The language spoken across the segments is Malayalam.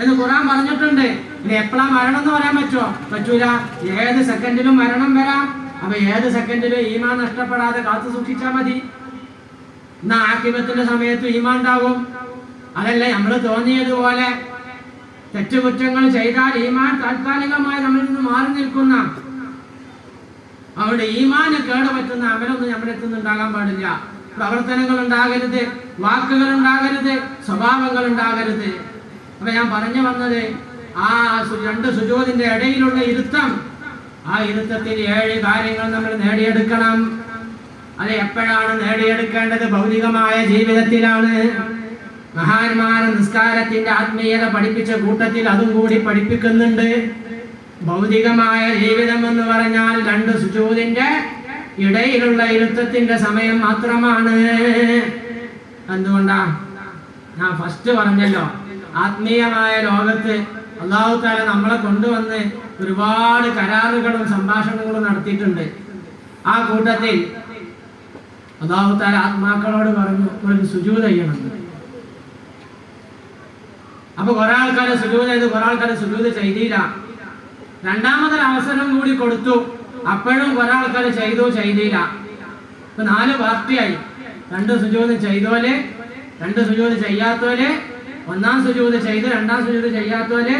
എന്ന് ഖുറാൻ പറഞ്ഞിട്ടുണ്ട്. ഇനി എപ്പോഴാ മരണം എന്ന് പറയാൻ പറ്റുമോ? പറ്റൂല. ഏത് സെക്കൻഡിലും മരണം വരാം. അപ്പൊ ഏത് സെക്കൻഡിലും ഈമാൻ നഷ്ടപ്പെടാതെ കാത്തു സൂക്ഷിച്ചാൽ മതി. എന്നാ ആക്കിമത്തിന്റെ സമയത്ത് ഈമാൻ ഉണ്ടാവും അതല്ല നമ്മൾ തോന്നിയതുപോലെ തെറ്റുകുറ്റങ്ങൾ ചെയ്താൽ ഈമാൻ താൽക്കാലികമായി നമ്മളിൽ നിന്ന് മാറി നിൽക്കുന്ന അവിടെ ഈമാന് കേടുപറ്റുന്ന അമലൊന്നും നമ്മുടെ അടുത്ത് ഉണ്ടാകാൻ പാടില്ല. പ്രവർത്തനങ്ങൾ ഉണ്ടാകരുത് വാക്കുകൾ ഉണ്ടാകരുത് സ്വഭാവങ്ങൾ ഉണ്ടാകരുത്. അപ്പൊ ഞാൻ പറഞ്ഞു വന്നത് ആ രണ്ട് സുജോതിന്റെ ഇടയിലുള്ള ഇരുത്തം. ആ ഇരുത്തത്തിൽ ഏഴ് കാര്യങ്ങൾ നമ്മൾ നേടിയെടുക്കണം. അത് എപ്പോഴാണ് നേടിയെടുക്കേണ്ടത്? ഭൗതികമായ ജീവിതത്തിലാണ്. മഹാന്മാര നിസ്കാരത്തിന്റെ ആത്മീയത പഠിപ്പിച്ച കൂട്ടത്തിൽ അതും കൂടി പഠിപ്പിക്കുന്നുണ്ട്. ഭൗതികമായ ജീവിതം എന്ന് പറഞ്ഞാൽ രണ്ട് സുജൂതിന്റെ ഇടയിലുള്ള ഇരുത്തത്തിന്റെ സമയം മാത്രമാണ്. എന്തുകൊണ്ടാ? ഞാൻ ഫസ്റ്റ് പറഞ്ഞല്ലോ. ആത്മീയമായ ലോകത്ത് അള്ളാഹു താല നമ്മളെ കൊണ്ടുവന്ന് ഒരുപാട് കരാറുകളും സംഭാഷണങ്ങളും നടത്തിയിട്ടുണ്ട്. ആ കൂട്ടത്തിൽ അള്ളാഹു താല ആത്മാക്കളോട് പറഞ്ഞു ഒരു സുജൂത ചെയ്യണം. അപ്പൊ കുറെ ആൾക്കാരെ സുജൂത ചെയ്ത് കുറെ ആൾക്കാരെ സുജൂത ചെയ്തില്ല. രണ്ടാമതൊരു അവസരം കൂടി കൊടുത്തു. അപ്പോഴും കുറെ ചെയ്തു ചെയ്തില്ല. ഇപ്പൊ നാല് പാർട്ടിയായി. രണ്ട് സുജൂത് ചെയ്തോലെ രണ്ട് സുജൂത് ചെയ്യാത്തോലെ ഒന്നാം സുജൂത് ചെയ്ത് രണ്ടാം സുജൂത് ചെയ്യാത്തോലെ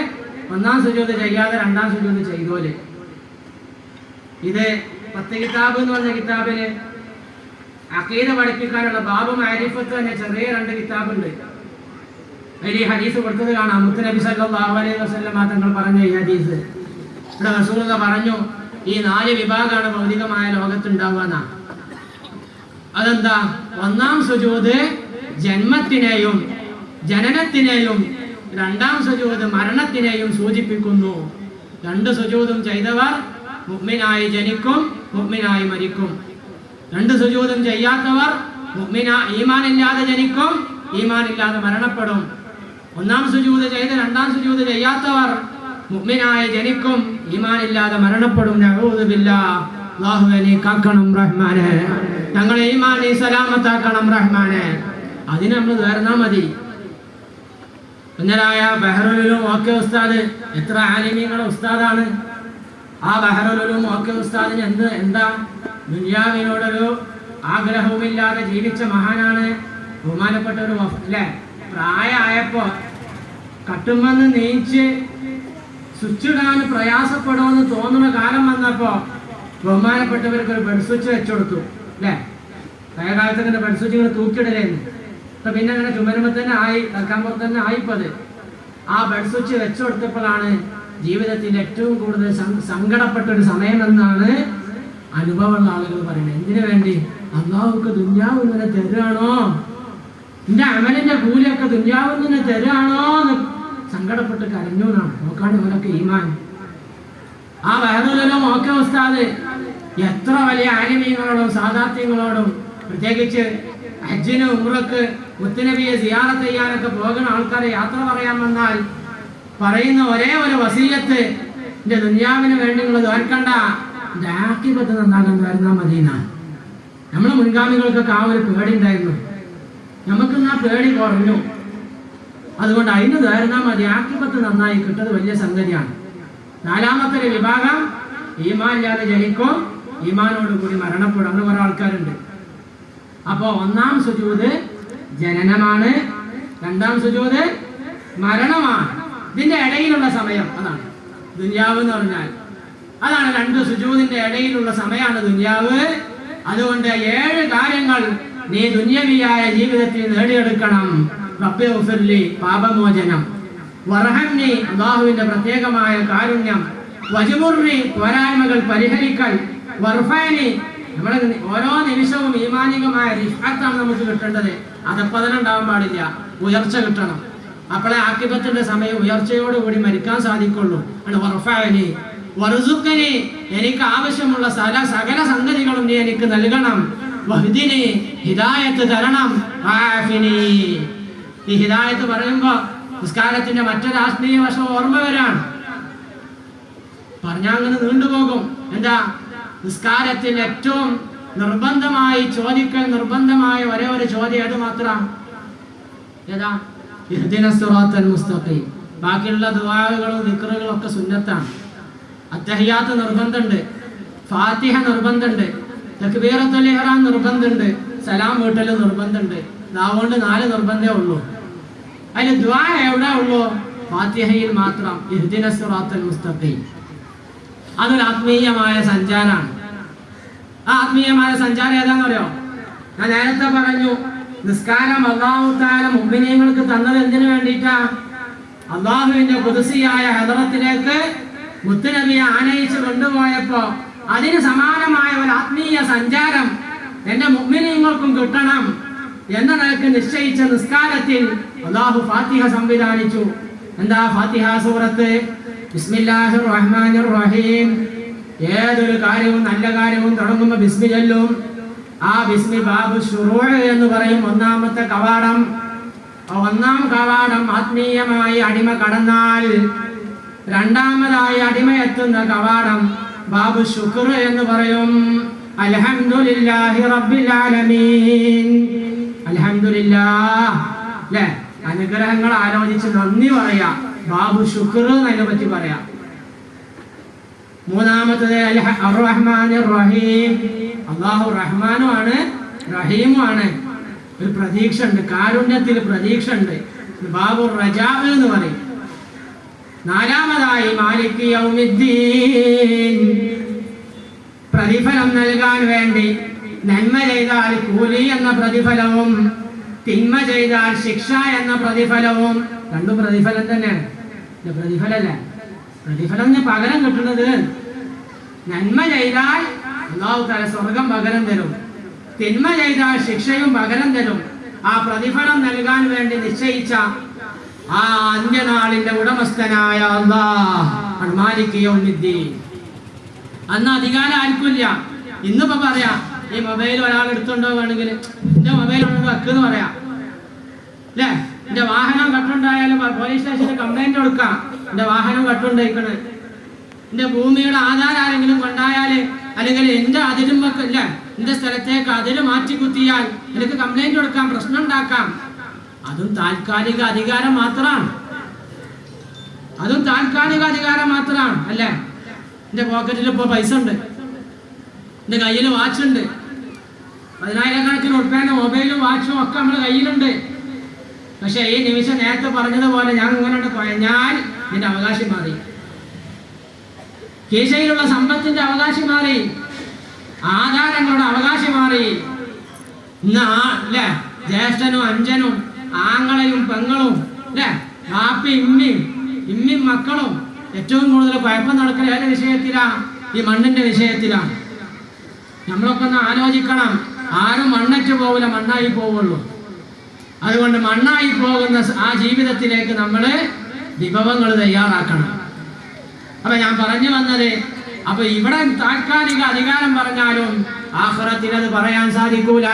ഒന്നാം സുജൂത് ചെയ്യാതെ രണ്ടാം സുജൂത് ചെയ്തോലെ. ഇത് പത്ത് കിതാബ് എന്ന് പറഞ്ഞ കിതാബിൽ അക്കീത പഠിപ്പിക്കാനുള്ള ബാബു മാരിഫത്ത് തന്നെ ചെറിയ രണ്ട് കിതാബുണ്ട്. വലിയ ഹദീസ് കൊടുത്തത് കാണാം. മുത്തനബി സല്ലല്ലാഹു അലൈഹി വസല്ലം തങ്ങൾ പറഞ്ഞ ഈ ഹദീസ്. ഇവിടെ റസൂലത പറഞ്ഞു ഈ നാല് വിഭാഗമാണ് ഭൗതികമായ ലോകത്തുണ്ടാവുക അതെന്താ? ഒന്നാം സുജൂത് ജന്മത്തിനെയും ജനനത്തിനെയും രണ്ടാം സുജൂത് മരണത്തിനെയും സൂചിപ്പിക്കുന്നു. രണ്ട് സുജൂതും ചെയ്തവർ മുഗ്മിനായി ജനിക്കും മുഗ്മിനായി മരിക്കും. രണ്ട് സുജൂതും ചെയ്യാത്തവർ മുഗ്മിന ഈമാനില്ലാതെ ജനിക്കും ഈമാനില്ലാതെ മരണപ്പെടും. ഒന്നാം സുജൂത് ചെയ്ത് രണ്ടാം സുജൂത് ചെയ്യാത്തവർ മുഗ്മിനായി ജനിക്കും ഈമാനില്ലാതെ മരണപ്പെടും. നീ കാക്കണം ഞങ്ങളെ ഈമാൻ നീ സലാമത്താക്കണം റഹ്മാനെ. അതിന് നമ്മൾ നേർന്നാ മതി. കുഞ്ഞരായ ബഹ്റുലും ഓക്കെ ഉസ്താദ്. എത്ര ആലിമീങ്ങളുടെ ഉസ്താദാണ്. ആ ബഹ്റുലും ഓക്കെ ഉസ്താദിന് എന്ത് എന്താ? ദുനിയാവിനോടൊരു ആഗ്രഹവുമില്ലാതെ ജീവിച്ച മഹാനാണ് ബഹുമാനപ്പെട്ട ഒരു അല്ലേ? പ്രായമായപ്പോ കട്ടുമെന്ന് നീച്ച് സ്വിച്ചിടാൻ പ്രയാസപ്പെടുമെന്ന് തോന്നുന്ന കാലം വന്നപ്പോ ബഹുമാനപ്പെട്ടവർക്ക് ഒരു ബെഡ് സ്വിച്ച് വെച്ചു കൊടുത്തു അല്ലേ? പഴയ കാലത്ത് ബെഡ് സ്വിച്ച് ഇങ്ങനെ ഇപ്പൊ പിന്നെ അങ്ങനെ ചുമരുമ്പോ തന്നെ ആയി തൽക്കാമ്പുറത്ത് തന്നെ ആയിപ്പത്. ആ ബെഡ് സ്വിച്ച് വെച്ചു കൊടുത്തപ്പോഴാണ് ഏറ്റവും കൂടുതൽ സങ്കടപ്പെട്ട ഒരു സമയമെന്നാണ് അനുഭവമുള്ള ആളുകൾ പറയുന്നത്. എന്തിനു വേണ്ടി? അള്ളാഹുക്ക് ദുന്യാവ് ഇങ്ങനെ തരുവാണോ? എന്റെ അമലിന്റെ കൂലിയൊക്കെ ദുന്യാവ് ഇങ്ങനെ തരുവാണോ സങ്കടപ്പെട്ട് കരഞ്ഞു എന്നാണ്. നോക്കാണ് ഇവരൊക്കെ ഈമാൻ. ആ വേറൊരു ഓക്കെ ഉസ്താദ് എത്ര വലിയ ആലിമീങ്ങളോടും സാധാത്യങ്ങളോടും പ്രത്യേകിച്ച് ഹജ്ജിന് ഉമ്രക്ക് മുത്തുനബിയെ സിയാറത്ത് ചെയ്യാനൊക്കെ പോകുന്ന ആൾക്കാരെ യാത്ര പറയാൻ വന്നാൽ പറയുന്ന ഒരേ ഒരു വസീയത്ത് എന്റെ ദുന്യാവിന് വേണ്ടി നിങ്ങൾ തോൽക്കണ്ട എന്റെ ആക്കിപത്ത് നന്നാകാൻ വരുന്ന മദീന നമ്മളെ മുൻഗാമികൾക്കൊക്കെ ആ ഒരു പേടി ഉണ്ടായിരുന്നു. നമുക്ക് ആ പേടി കുറഞ്ഞു. അതുകൊണ്ട് അതിന് ധാരണ മതി. ആക്കിപത്ത് നന്നായി കിട്ടത് വലിയ സംഗതിയാണ്. നാലാമത്തെ ഒരു വിഭാഗം ഈമാൻ ഇല്ലാതെ ജനിക്കും ഈമാനോട് കൂടി മരണപ്പെടും. അങ്ങനെ കുറെ ആൾക്കാരുണ്ട്. അപ്പോ ഒന്നാം സുജൂത് ജനനമാണ്. രണ്ടാം സുജൂത് മരണമാണ്. ഇതിന്റെ ഇടയിലുള്ള സമയം അതാണ്. ദുന്യാവ് എന്ന് പറഞ്ഞാൽ അതാണ് രണ്ട് സുജൂതിന്റെ ഇടയിലുള്ള സമയമാണ് ദുന്യാവ്. അതുകൊണ്ട് ഏഴ് കാര്യങ്ങൾ നീ ദുന്യവിയായ ജീവിതത്തിൽ നേടിയെടുക്കണം. റബ്ബെ ഉഫിർലി പാപമോചനം. വർഹന്നി അള്ളാഹുവിന്റെ പ്രത്യേകമായ കാരുണ്യം. വജുമുറി പോരായ്മകൾ പരിഹരിക്കൽ. വർഫാനി നമ്മളെ ഓരോ നിമിഷവും ഈമാനികമായ റിഫാത്താണ് നമുക്ക് കിട്ടേണ്ടത്. അതപ്പോ തന്നെ ഉണ്ടാവാൻ പാടില്ല. ഉയർച്ച കിട്ടണം. അപ്പോളെ ആക്കിബത്തിന്റെ സമയം ഉയർച്ചയോടുകൂടി മരിക്കാൻ സാധിക്കുള്ളൂ. വറുസുക്കനെ എനിക്ക് ആവശ്യമുള്ള സകല സകല സംഗതികളും നീ എനിക്ക് നൽകണം. വഹ്ദിനി ഹിദായത്ത് തരണം. ഈ ഹിദായത്ത് പറയുമ്പോ നിസ്കാരത്തിന്റെ മറ്റൊരു ആത്മീയ വശം ഓർമ്മ വരാണ്. പറഞ്ഞാൽ അങ്ങനെ നീണ്ടുപോകും. എന്താ? നിസ്കാരത്തിൽ ഏറ്റവും നിർബന്ധമായി ചോദിക്കൽ നിർബന്ധമായ ഒരേ ഒരു ചോദ്യം ഏത് മാത്രം ബാക്കിയുള്ള ദുവാകളും ദിക്റുകളും ഒക്കെ സുന്നത്താണ്. അത്തഹിയാത്ത് നിർബന്ധമുണ്ട്. ഫാത്തിഹ നിർബന്ധമുണ്ട്. തക്ബീറത്തുൽ നിർബന്ധമുണ്ട്. സലാം വീട്ടൽ നിർബന്ധമുണ്ട്. നാവുകൊണ്ട് നാല് നിർബന്ധമേ ഉള്ളൂ. അതിൽ ദ്വാ എവിടെ ഉള്ളൂ? ഫാത്തിഹയിൽ മാത്രം. ഇഹ്ദിന സിറാത്തുൽ മുസ്തഖീം. അതൊരു ആത്മീയമായ സഞ്ചാരമാണ്. ആ ആത്മീയമായ സഞ്ചാരം ഏതാണെന്ന് അറിയോ? ഞാൻ നേരത്തെ പറഞ്ഞു നിസ്കാരം അള്ളാഹുത്താല മുമ്പിനീങ്ങൾക്ക് തന്നത് എന്തിനു വേണ്ടിയിട്ടാ? അള്ളാഹുവിന്റെ കുതിസിയായ ഹെദറത്തിലേക്ക് മുത്തുനബിയെ ആനയിച്ച് കൊണ്ടുപോയപ്പോ അതിന് സമാനമായ ഒരു ആത്മീയ സഞ്ചാരം എന്റെ മുമ്പിനീങ്ങൾക്കും കിട്ടണം എന്ന നിലയ്ക്ക് നിശ്ചയിച്ച നിസ്കാരത്തിൽ അള്ളാഹു ഫാത്തിഹ സംവിധാനിച്ചു. എന്താ ഫാത്തിഹ സൂറത്ത്? ബിസ്മില്ലാഹിർ റഹ്മാനിർ റഹീം ഏതൊരു കാര്യവും നല്ല കാര്യവും തുടങ്ങുമ്പോൾ ബിസ്മി ചൊല്ലും. ആ ബിസ്മി ബാബു ഷുറൂഴ് എന്ന് പറയും ഒന്നാമത്തെ കവാടം. ഒന്നാം കവാടം ആത്മീയമായി അടിമ കടന്നാൽ രണ്ടാമതായി അടിമ എത്തുന്ന കവാടം ബാബു ശുക്ർ എന്ന് പറയും. അൽഹംദുലില്ലാഹി റബ്ബിൽ ആലമീൻ. അൽഹംദുലില്ലാഹ്. ല്ലേ അനുഗ്രഹങ്ങൾ ആലോചിച്ച് നന്ദി പറയാ. ബാബു ശുക്ർ എന്നതിനെ പറ്റി പറയാം. മൂന്നാമത്തത് റഹ്മാൻ റഹീം അള്ളാഹു റഹ്മാനുമാണ് റഹീമുമാണ്. ഒരു പ്രതീക്ഷ ഉണ്ട് കാരുണ്യത്തിൽ പ്രതീക്ഷ ഉണ്ട് ബാബു റജാബ് എന്ന് പറയും. നാലാമതായി മാലിക് യൗമിദ്ദീൻ. പ്രതിഫലം നൽകാൻ വേണ്ടി നന്മ ചെയ്താൽ കൂലി എന്ന പ്രതിഫലവും തിന്മ ചെയ്താൽ ശിക്ഷ എന്ന പ്രതിഫലവും രണ്ടും പ്രതിഫലം തന്നെയാണ്. ഇത് പ്രതിഫലമല്ല പ്രതിഫലം പകരം കിട്ടുന്നത് നന്മ ചെയ്താൽ അള്ളാഹു തല സ്വർഗം പകരം തരും. തിന്മ ചെയ്താൽ ശിക്ഷയും പകരം തരും. ആ പ്രതിഫലം നൽകാൻ വേണ്ടി നിശ്ചയിച്ച ആ അന്ത്യനാളിന്റെ ഉടമസ്ഥനായ അള്ളാഹ് മാലിക്കയോന്നിദ്ദീൻ അന്ന് അധികാരം ആർക്കില്ല ഇന്നിപ്പോ പറയാ ഈ മൊബൈൽ ഒരാൾ എടുത്തുണ്ടോ വേണമെങ്കിൽ? എന്റെ മൊബൈൽ വെക്കെന്ന് പറയാ. അല്ലേ എന്റെ വാഹനം കട്ടുണ്ടായാലും പോലീസ് സ്റ്റേഷനിൽ കംപ്ലൈന്റ് കൊടുക്കാം. എന്റെ വാഹനം കട്ടുണ്ടായിക്കണ്. എന്റെ ഭൂമിയുടെ ആധാരം ആരെങ്കിലും കൊണ്ടായാൽ അല്ലെങ്കിൽ എന്റെ അല്ല എന്റെ സ്ഥലത്തേക്ക് അതിര് മാറ്റി കുത്തിയാൽ എനിക്ക് കംപ്ലൈന്റ് കൊടുക്കാം പ്രശ്നം ഉണ്ടാക്കാം. അതും താൽക്കാലിക അധികാരം മാത്രമാണ്. അതും താൽക്കാലിക അധികാരം മാത്രമാണ് അല്ലേ? എന്റെ പോക്കറ്റിൽ ഇപ്പൊ പൈസ ഉണ്ട്. എന്റെ കയ്യിൽ വാച്ച് ഉണ്ട്. പതിനായിരക്കണക്കിന് ഉറുപ്പ്യാന്റെ മൊബൈലും വാച്ചും ഒക്കെ നമ്മുടെ കയ്യിലുണ്ട്. പക്ഷെ ഈ നിമിഷം നേരത്തെ പറഞ്ഞതുപോലെ ഞാൻ ഇങ്ങനെ കുഴഞ്ഞാൽ എന്റെ അവകാശം മാറി. കീശയിലുള്ള സമ്പത്തിന്റെ അവകാശം മാറി. ആധാരങ്ങളുടെ അവകാശം മാറി. ജ്യേഷ്ഠനും അഞ്ചനും ആങ്ങളയും പെങ്ങളും അല്ലേ ബാപ്പി ഇമ്മിയും ഇമ്മിയും മക്കളും ഏറ്റവും കൂടുതൽ കുഴപ്പം നടക്കുന്ന ഏത് വിഷയത്തിലാ? ഈ മണ്ണിന്റെ വിഷയത്തിലാണ്. നമ്മളൊക്കെ ഒന്ന് ആലോചിക്കണം. ആരും മണ്ണറ്റ് പോവില്ല മണ്ണായി പോവുള്ളൂ. അതുകൊണ്ട് മണ്ണായി പോകുന്ന ആ ജീവിതത്തിലേക്ക് നമ്മൾ വിഭവങ്ങൾ തയ്യാറാക്കണം. അപ്പൊ ഞാൻ പറഞ്ഞു വന്നത് അപ്പൊ ഇവിടെ താൽക്കാലിക അധികാരം പറഞ്ഞാലും ആഹ്റത്തിൽ അത് പറയാൻ സാധിക്കൂല.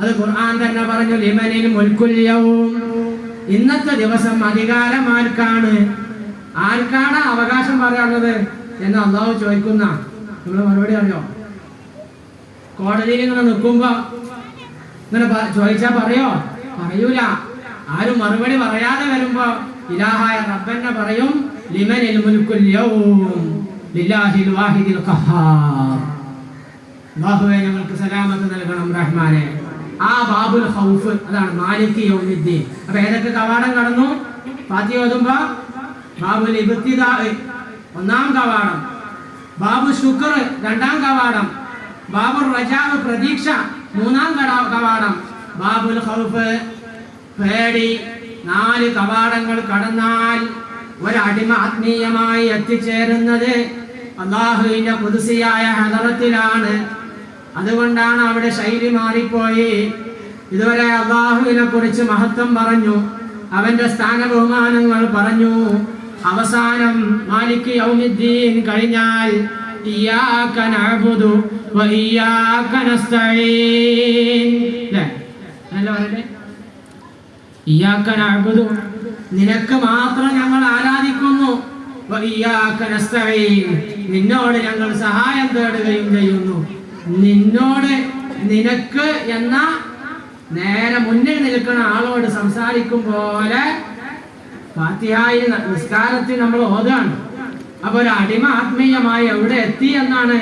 അത് ഖുർആൻ തന്നെ പറഞ്ഞു ലിമനിൽ മുൽക്കുല്യവും ഇന്നത്തെ ദിവസം അധികാരം ആർക്കാണ്? ആർക്കാണ് അവകാശം പറയാനുള്ളത് എന്ന് അള്ളാഹു ചോദിക്കുന്ന നിങ്ങൾ മറുപടി അറിയോ കോടതിയിൽ ഇങ്ങനെ നിൽക്കുമ്പോ ഇങ്ങനെ ചോദിച്ചാ പറയോ? പറയൂല. ആരും മറുപടി പറയാതെ വരുമ്പോ ഇലാഹായ റബ്ബന്നെ പറയും ലിമനിൽ മുൽക്കുൽ യൗം ലില്ലാഹിൽ വാഹിദിൽ ഖഹാർ. അല്ലാഹുവേ ഞങ്ങൾക്ക് സലാമത്ത് നൽകണം റഹ്മാനെ. ആ ബാബുൽ ഖൗഫ് അതാണ് മാലിക് യൗമിദ്ദീൻ. അപ്പൊ ഏതൊക്കെ കവാടം കടന്നു? ഫാത്തിഹ ഓതുമ്പോ ബാബുൽ ഇബ്തിദാ ഒന്നാം കവാടം. ബാബു ശുക്ർ രണ്ടാം കവാടം. ബാബുൽ റജാവ് പ്രതീക്ഷ മൂന്നാം കവാടം. ബാബുൽ ഖൗഫ് പേടി നാല് കവാടങ്ങൾ കടന്നാൽ ഒരടിമ ആത്മീയമായി എത്തിച്ചേരുന്നത് അള്ളാഹുവിന്റെ പുതുസിയായ ഹദറത്തിലാണ്. അതുകൊണ്ടാണ് അവിടെ ശൈലി മാറിപ്പോയി. ഇതുവരെ അള്ളാഹുവിനെ കുറിച്ച് മഹത്വം പറഞ്ഞു. അവന്റെ സ്ഥാന ബഹുമാനങ്ങൾ പറഞ്ഞു. അവസാനം മാലിക് യൗമിദ്ദീൻ കഴിഞ്ഞാൽ ഇയ്യാക നഅ്ബുദു വ നിനക്ക് മാത്രം ഞങ്ങൾ ആരാധിക്കുന്നു. നിന്നോട് ഞങ്ങൾ സഹായം തേടുകയും ചെയ്യുന്നു. നിന്നോട് നിനക്ക് എന്ന നേരെ മുന്നിൽ നിൽക്കുന്ന ആളോട് സംസാരിക്കും പോലെ ഫാത്തിഹായിൽ ന- നിസ്കാരത്തിൽ നമ്മൾ ഓതാണ് അപ്പൊ ഒരു അടിമ ആത്മീയമായി എവിടെ എത്തി എന്നാണ്